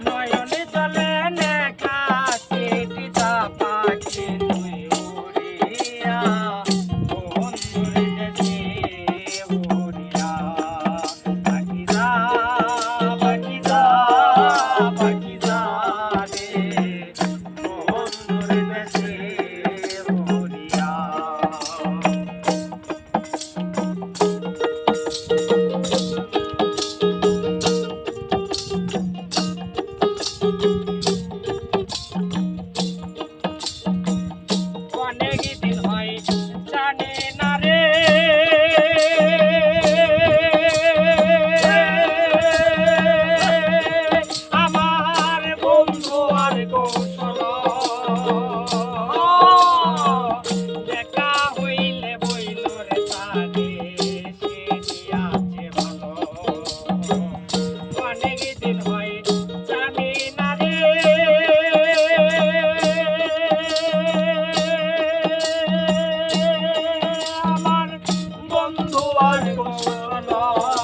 Nice. Hare Krishna.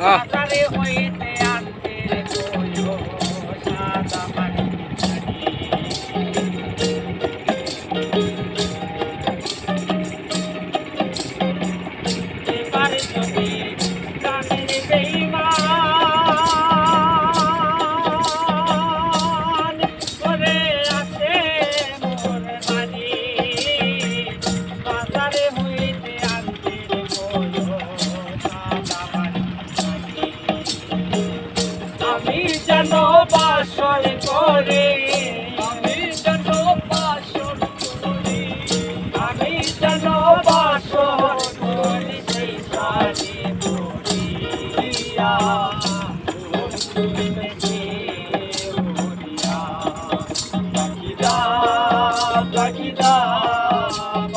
啊。যেন বাসর করি আমি যেন বাসর করি আমি যেন বাসর করি সেই সারি বলিয়া Lucky dog, lucky dog.